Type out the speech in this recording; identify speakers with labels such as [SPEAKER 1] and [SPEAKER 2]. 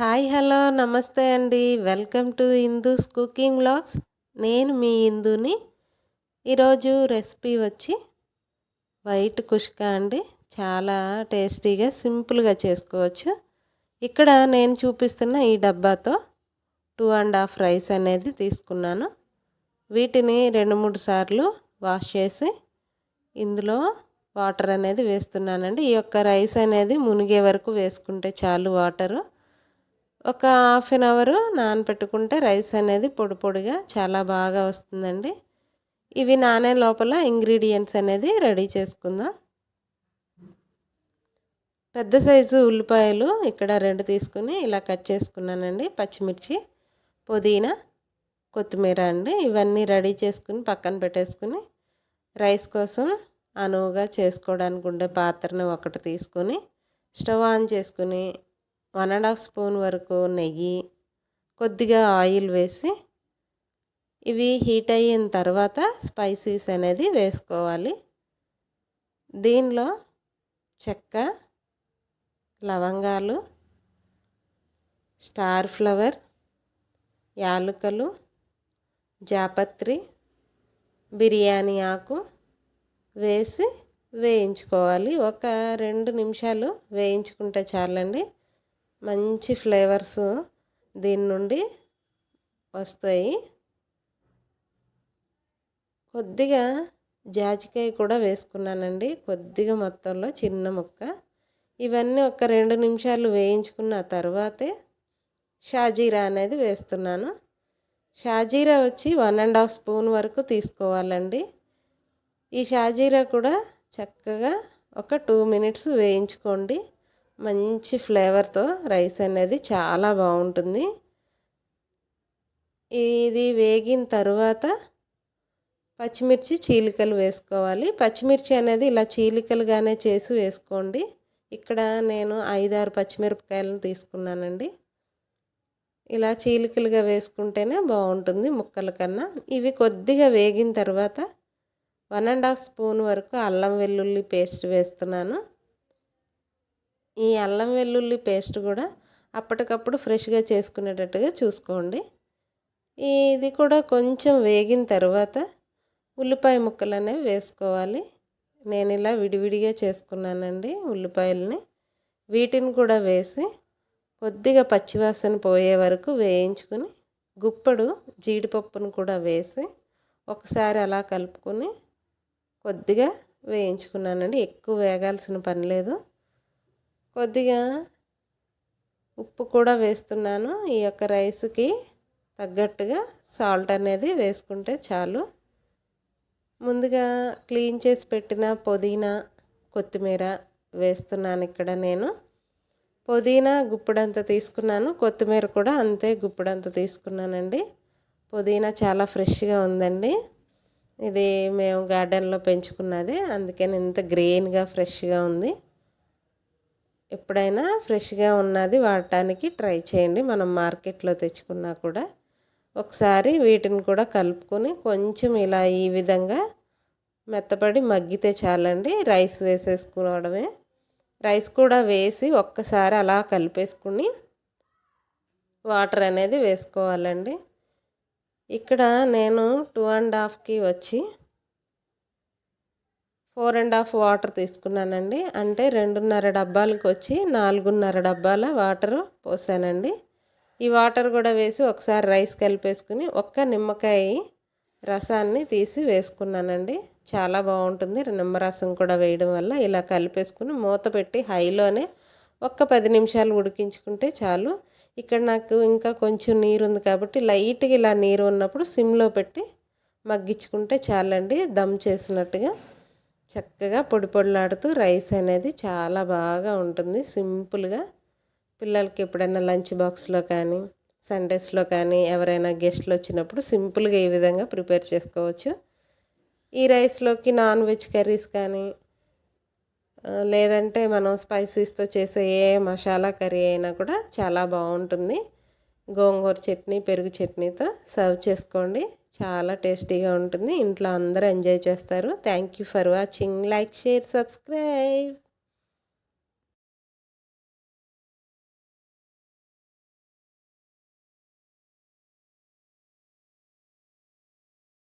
[SPEAKER 1] Hi hello నమస్తే అండి. Welcome to Indu's cooking vlogs. నేను మీ ఇందుని. ఈరోజు రెసిపీ వచ్చి వైట్ కుష్క అండి. చాలా టేస్టీగా సింపుల్గా చేసుకోవచ్చు. ఇక్కడ నేను చూపిస్తున్న ఈ డబ్బాతో టూ అండ్ హాఫ్ రైస్ అనేది తీసుకున్నాను. వీటిని రెండు మూడు సార్లు వాష్ చేసి ఇందులో వాటర్ అనేది వేస్తున్నానండి. ఈ యొక్క రైస్ అనేది మునిగే వరకు వేసుకుంటే చాలు వాటరు. ఒక హాఫ్ అన్ అవర్ నానపెట్టుకుంటే రైస్ అనేది పొడి పొడిగా చాలా బాగా వస్తుందండి. ఇవి నానే లోపల ఇంగ్రీడియంట్స్ అనేది రెడీ చేసుకుందాం. పెద్ద సైజు ఉల్లిపాయలు ఇక్కడ రెండు తీసుకుని ఇలా కట్ చేసుకున్నానండి. పచ్చిమిర్చి పుదీనా కొత్తిమీర అండి. ఇవన్నీ రెడీ చేసుకుని పక్కన పెట్టేసుకుని రైస్ కోసం అనువుగా చేసుకోవడానికి ఉండే పాత్రను ఒకటి తీసుకొని స్టవ్ ఆన్ చేసుకుని వన్ అండ్ హాఫ్ స్పూన్ వరకు నెయ్యి కొద్దిగా ఆయిల్ వేసి ఇవి హీట్ అయిన తర్వాత స్పైసీస్ అనేది వేసుకోవాలి. దీనిలో చెక్క లవంగాలు స్టార్ ఫ్లవర్ యాలుకలు జాపత్రి బిర్యానీ ఆకు వేసి వేయించుకోవాలి. ఒక రెండు నిమిషాలు వేయించుకుంటే చాలండి. మంచి ఫ్లేవర్స్ దీని నుండి వస్తాయి. కొద్దిగా జాజికాయ కూడా వేసుకున్నానండి. కొద్దిగా మొత్తంలో చిన్న ముక్క. ఇవన్నీ ఒక రెండు నిమిషాలు వేయించుకున్న తర్వాతే షాజీరా అనేది వేస్తున్నాను. షాజీరా వచ్చి వన్ అండ్ హాఫ్ స్పూన్ వరకు తీసుకోవాలండి. ఈ షాజీరా కూడా చక్కగా ఒక టూ మినిట్స్ వేయించుకోండి. మంచి ఫ్లేవర్తో రైస్ అనేది చాలా బాగుంటుంది. ఇది వేగిన తర్వాత పచ్చిమిర్చి చీలికలు వేసుకోవాలి. పచ్చిమిర్చి అనేది ఇలా చీలికలుగానే చేసి వేసుకోండి. ఇక్కడ నేను ఐదారు పచ్చిమిరపకాయలను తీసుకున్నానండి. ఇలా చీలికలుగా వేసుకుంటేనే బాగుంటుంది ముక్కల కన్నా. ఇవి కొద్దిగా వేగిన తర్వాత వన్ అండ్ హాఫ్ స్పూన్ వరకు అల్లం వెల్లుల్లి పేస్ట్ వేస్తున్నాను. ఈ అల్లం వెల్లుల్లి పేస్ట్ కూడా అప్పటికప్పుడు ఫ్రెష్గా చేసుకునేటట్టుగా చూసుకోండి. ఇది కూడా కొంచెం వేగిన తర్వాత ఉల్లిపాయ ముక్కలు అనేవి వేసుకోవాలి. నేను ఇలా విడివిడిగా చేసుకున్నానండి ఉల్లిపాయలని. వీటిని కూడా వేసి కొద్దిగా పచ్చివాసన పోయే వరకు వేయించుకుని గుప్పడు జీడిపప్పును కూడా వేసి ఒకసారి అలా కలుపుకొని కొద్దిగా వేయించుకున్నానండి. ఎక్కువ వేగాల్సిన పని లేదు. కొద్దిగా ఉప్పు కూడా వేస్తున్నాను. ఈ యొక్క రైస్కి తగ్గట్టుగా సాల్ట్ అనేది వేసుకుంటే చాలు. ముందుగా క్లీన్ చేసి పెట్టిన పుదీనా కొత్తిమీర వేస్తున్నాను ఇక్కడ నేను. పుదీనా గుప్పుడంత తీసుకున్నాను. కొత్తిమీర కూడా అంతే గుప్పుడంత తీసుకున్నానండి. పుదీనా చాలా ఫ్రెష్గా ఉందండి. ఇది మేము గార్డెన్లో పెంచుకున్నది. అందుకని ఇంత గ్రీన్గా ఫ్రెష్గా ఉంది. ఎప్పుడైనా ఫ్రెష్గా ఉన్నది వాడటానికి ట్రై చేయండి. మనం మార్కెట్లో తెచ్చుకున్నా కూడా ఒకసారి వీటిని కూడా కలుపుకొని కొంచెం ఇలా ఈ విధంగా మెత్తపడి మగ్గితే చాలండి. రైస్ వేసేసుకోవడమే. రైస్ కూడా వేసి ఒక్కసారి అలా కలిపేసుకుని వాటర్ అనేది వేసుకోవాలండి. ఇక్కడ నేను టూ అండ్ హాఫ్కి వచ్చి ఫోర్ అండ్ హాఫ్ వాటర్ తీసుకున్నానండి. అంటే రెండున్నర డబ్బాలకు వచ్చి నాలుగున్నర డబ్బాల వాటర్ పోసానండి. ఈ వాటర్ కూడా వేసి ఒకసారి రైస్ కలిపేసుకుని ఒక్క నిమ్మకాయ రసాన్ని తీసి వేసుకున్నానండి. చాలా బాగుంటుంది. నిమ్మరసం కూడా వేయడం వల్ల ఇలా కలిపేసుకుని మూత పెట్టి హైలోనే ఒక్క పది నిమిషాలు ఉడికించుకుంటే చాలు. ఇక్కడ నాకు ఇంకా కొంచెం నీరు ఉంది కాబట్టి లైట్గా ఇలా నీరు ఉన్నప్పుడు సిమ్లో పెట్టి మగ్గించుకుంటే చాలండి. దమ్ చేసినట్టుగా. చక్కగా పొడి పొడిలాడుతూ రైస్ అనేది చాలా బాగా ఉంటుంది. సింపుల్గా పిల్లలకి ఎప్పుడైనా లంచ్ బాక్స్లో కానీ సండేస్లో కానీ ఎవరైనా గెస్ట్లు వచ్చినప్పుడు సింపుల్గా ఈ విధంగా ప్రిపేర్ చేసుకోవచ్చు. ఈ రైస్లోకి నాన్ వెజ్ కర్రీస్ కానీ లేదంటే మనం స్పైసీస్తో చేసే ఏ మసాలా కర్రీ అయినా కూడా చాలా బాగుంటుంది. గోంగూర చట్నీ పెరుగు చట్నీతో సర్వ్ చేసుకోండి. చాలా టేస్టీగా ఉంటుంది. ఇంట్లో అందరూ ఎంజాయ్ చేస్తారు. Thank you for watching like share subscribe